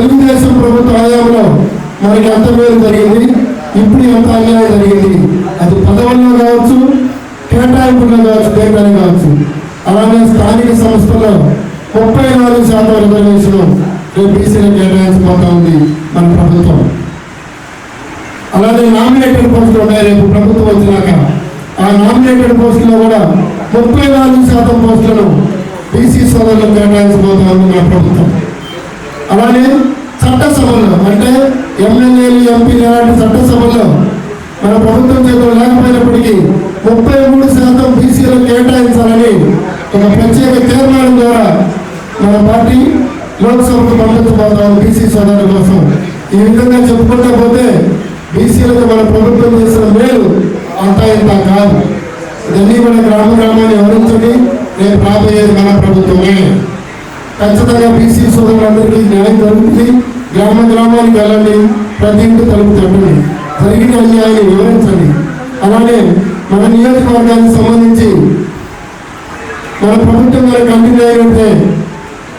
తెలుగుదేశం ప్రభుత్వ హయాంలో మనకి ఎంత మేలు జరిగింది. ఇప్పుడు ఎంత అన్యాయం జరిగింది. అది పదవుల్లో కావచ్చు కేటాయింపుల్లో కావచ్చు దేంట్లో కావచ్చు. అలానే స్థానిక సంస్థల్లో ముప్పై నాలుగు శాతం రిజర్వేషన్ రేపు బీసీలకు కేటాయించబోతా ఉంది మన ప్రభుత్వం. అలాగే నామినేటెడ్ పోస్టులు ఉన్నాయి రేపు ప్రభుత్వం వచ్చినాక. ఆ నామినేటెడ్ పోస్టులో కూడా ముప్పై నాలుగు శాతం పోస్టులను బీసీ సోదరులకు కేటాయించబోతా ఉంది మన ప్రభుత్వం. అలానే చట్టసభల్లో అంటే ఎమ్మెల్యేలు ఎంపీలు లాంటి చట్టసభల్లో మన ప్రభుత్వం చేతులు లేకపోయినప్పటికీ ముప్పై మూడు శాతం బీసీలు కేటాయించాలని ఒక ప్రత్యేక తీర్మానం ద్వారా మన పార్టీ లోక్సభకు పంపించబోతాం బీసీ సోదరుల కోసం. ఈ విధంగా చెప్పుకుంటా పోతే బీసీలకు మన ప్రభుత్వం చేసిన మేలు అంతా ఇంత కాదు. ఇదన్నీ మన గ్రామ గ్రామాన్ని వివరించండి రేపు రాబోయేది మన ప్రభుత్వమే ఖచ్చితంగా బీసీ సోదరులందరికీ న్యాయం జరుగుతుంది. గ్రామ గ్రామానికి వెళ్ళండి. ప్రతి ఇంటి తలుపు తట్టండి జరిగిన అన్యాయాన్ని వివరించండి. అలానే మన నియోజకవర్గానికి సంబంధించి మన ప్రభుత్వం గారు కంటిన్యూ అయినట్టే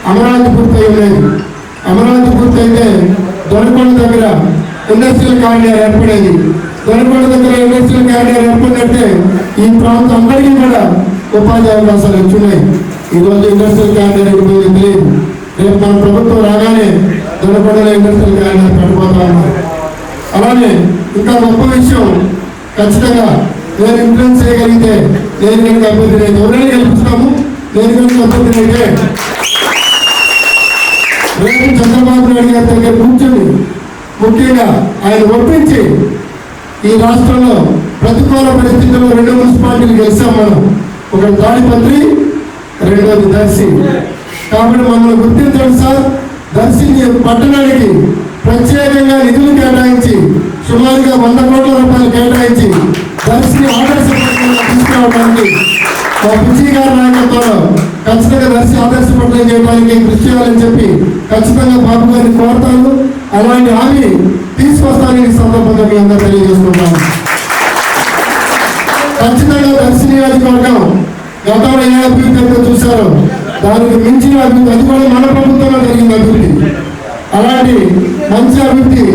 అమరావతి పూర్తి అయ్యలేదు అమరావతి పూర్తి అయితే దొనకొండ దగ్గర ఇండస్ట్రియల్ కారిడార్ ఏర్పడేది. దొనకొండ దగ్గర ఇండస్ట్రియల్ కారిడార్ ఏర్పడినట్టే ఈ ప్రాంతం అందరికీ కూడా ఉపాధి అవకాశాలు వచ్చున్నాయి ఈరోజు ఇండస్ట్రియల్ కారిడార్ ఎడిపోయింది తెలియదు రేపు మన ప్రభుత్వం రాగానే దొనకొండలో ఇండస్ట్రియల్ కారిడార్ కట్టుకోతా ఉన్నారు. అలానే ఇంకా గొప్ప విషయం ఖచ్చితంగా నేను ఇన్ఫ్లుయెన్స్ చేయగలిగితే నేను కనుక అభివృద్ధి అయితే ఎవరైనా గెలిపిస్తాము? నేను కనుక అభివృద్ధి అయితే రేపు చంద్రబాబు నాయుడు గారి దగ్గర కూర్చొని ముఖ్యంగా ఆయన ఒప్పించి ఈ రాష్ట్రంలో ప్రతికూల పరిస్థితుల్లో రెండు మున్సిపాలిటీలు గెలిచాం మనం. ఒక తాడిపత్రి రెండోది దర్శి కాబట్టి మమ్మల్ని గుర్తించండి సార్. దర్శి పట్టణానికి ప్రత్యేకంగా నిధులు కేటాయించి సుమారుగా వంద కోట్ల రూపాయలు కేటాయించి దర్శిని ఆదర్శపట్టణంగా తీసుకురావడానికి మా పిచ్చి గారి నాయకత్వంలో ఖచ్చితంగా దర్శి ఆదర్శ పట్టణం చేయడానికి కృషి చేయాలని చెప్పి ఖచ్చితంగా బాబు గారిని కోరుతాను. అలాంటి హామీ తీసుకొస్తానని ఈ సందర్భంగా మీ అందరూ తెలియజేసుకుంటాను ఖచ్చితంగా దర్శి నియోజకవర్గం గతంలో ఏ అభివృద్ధి అయితే చూశారో. దానికి మించిన అభివృద్ధి అది కూడా మన ప్రభుత్వంలో జరిగింది అభివృద్ధి. అలాంటి మంచి అభివృద్ధి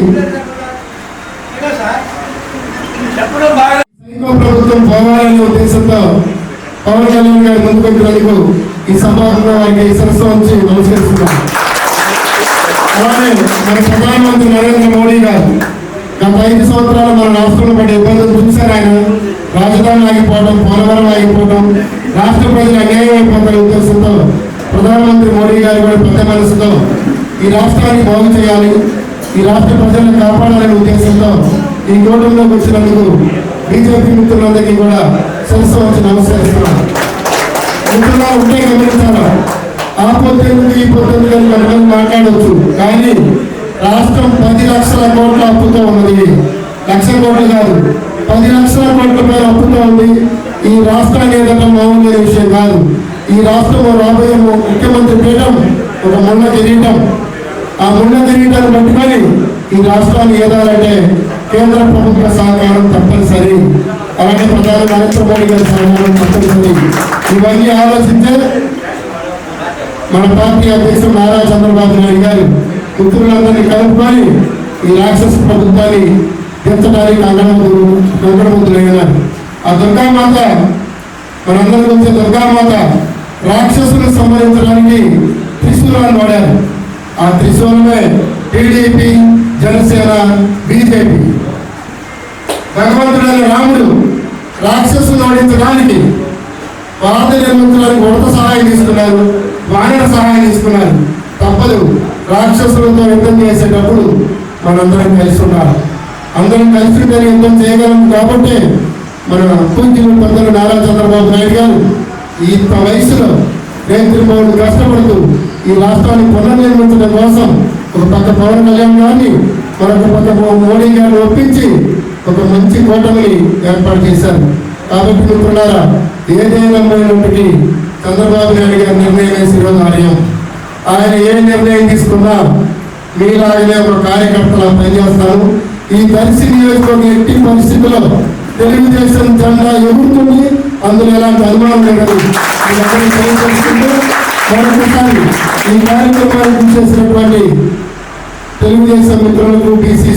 ప్రభుత్వం పోవాలనే ఉద్దేశంతో పవన్ కళ్యాణ్ గారి ముందుకు వచ్చినందుకు ఈ సభాముఖంగా వారికి ఈ సరస్సు వచ్చి నమస్కరిస్తున్నాం. అలానే మన ప్రధానమంత్రి నరేంద్ర మోడీ గారు గత ఐదు సంవత్సరాలు మన రాష్ట్రంలో పడే ఇబ్బందులు రాజధాని ఆగిపోవడం పోలవరం ఆగిపోవడం రాష్ట్ర ప్రజలు అన్యాయం అయిపోతున్న ఉద్దేశంతో ప్రధానమంత్రి మోడీ గారు కూడా పెద్ద మనసుతో ఈ రాష్ట్రాన్ని బాగు చేయాలి ఈ రాష్ట్ర ప్రజలను కాపాడాలనే ఉద్దేశంతో ఈ కూటమిలోకి వచ్చినందుకు బీజేపీ మిత్రులందరికీ కూడా శిరస్సు వచ్చి నమస్కరిస్తున్నాను మిత్రులా ఉంటే గమనించాలా? ఆ పొద్దున్నది ఈ పొద్దున్నది అని మాట్లాడవచ్చు కానీ రాష్ట్రం పది లక్షల కోట్ల అప్పుతో ఉన్నది. లక్ష కోట్లు కాదు. పది లక్షల కోట్ల పేరు అప్పుతో ఉంది. ఈ రాష్ట్రాన్ని ఏదైనా మామూలు విషయం కాదు. ఈ రాష్ట్రంలో రాబోయే ముఖ్యమంత్రి పీఠం ఒక ముళ్ళ కిరీటం. ఆ ముళ్ళ కిరీటాన్ని పట్టుకొని ఈ రాష్ట్రాన్ని ఏదాలంటే కేంద్ర ప్రభుత్వ సహకారం తప్పనిసరి. అలాగే ప్రధాని నరేంద్ర మోడీ గారి సహకారం తప్పనిసరి. ఇవన్నీ ఆలోచించే మన పార్టీ అధ్యక్షుడు నారా చంద్రబాబు నాయుడు గారు మిత్రులందరినీ కలుపుకొని ఈ రాక్షస ప్రభుత్వాన్ని దించడానికి అంగనముద్రు అంగనముద్రులైనారు ఆ దుర్గామాత మనందరికి వచ్చే దుర్గామాత రాక్షసులను సంహరించడానికి త్రిశూలాన్ని వాడారు. ఆ త్రిశూలమే టీడీపీ జనసేన బీజేపీ. భగవంతుడైన రాముడు రాక్షసులను ఓడించడానికి భారత నిర్మించడానికి ఉడత సహాయం తీసుకున్నారు వానర సహాయం తీసుకున్నారు. తప్పదు రాక్షసులతో యుద్ధం చేసేటప్పుడు మనందరం కలిసి ఉన్నారు అందరం కలిసి ఉంటేనే యుద్ధం చేయగలం కాబట్టి మన పూజ్యులు పెద్దలు నారా చంద్రబాబు నాయుడు గారు ఇంత వయసులో రేత్రిమౌడు కష్టపడుతూ ఈ రాష్ట్రాన్ని పునర్నిర్మించడం కోసం ఒక పక్క పవన్ కళ్యాణ్ గారిని మరొక పక్క మోడీ గారిని ఒప్పించి ఒక మంచి కూటమిని ఏర్పాటు చేశారు. కాబట్టి మిత్రులారా ఏదేమైనప్పటికీ చంద్రబాబు నాయుడు గారి నిర్ణయం వేసి ఈరోజు ఆలయం ఆయన ఏ నిర్ణయం తీసుకున్నా మీలాగనే ఒక కార్యకర్తలా పనిచేస్తాను ఈ దర్శి నియోజకవర్గం ఎట్టి పరిస్థితుల్లో తెలుగుదేశం జెండా ఎగురుతుంది. అందులో ఎలాంటి అనుమానం లేదని మీరందరూ తెలియజేసుకుంటూ మరొకసారి ఈ కార్యక్రమాన్ని చేసినటువంటి తెలుగుదేశం మిత్రులకు బీసీ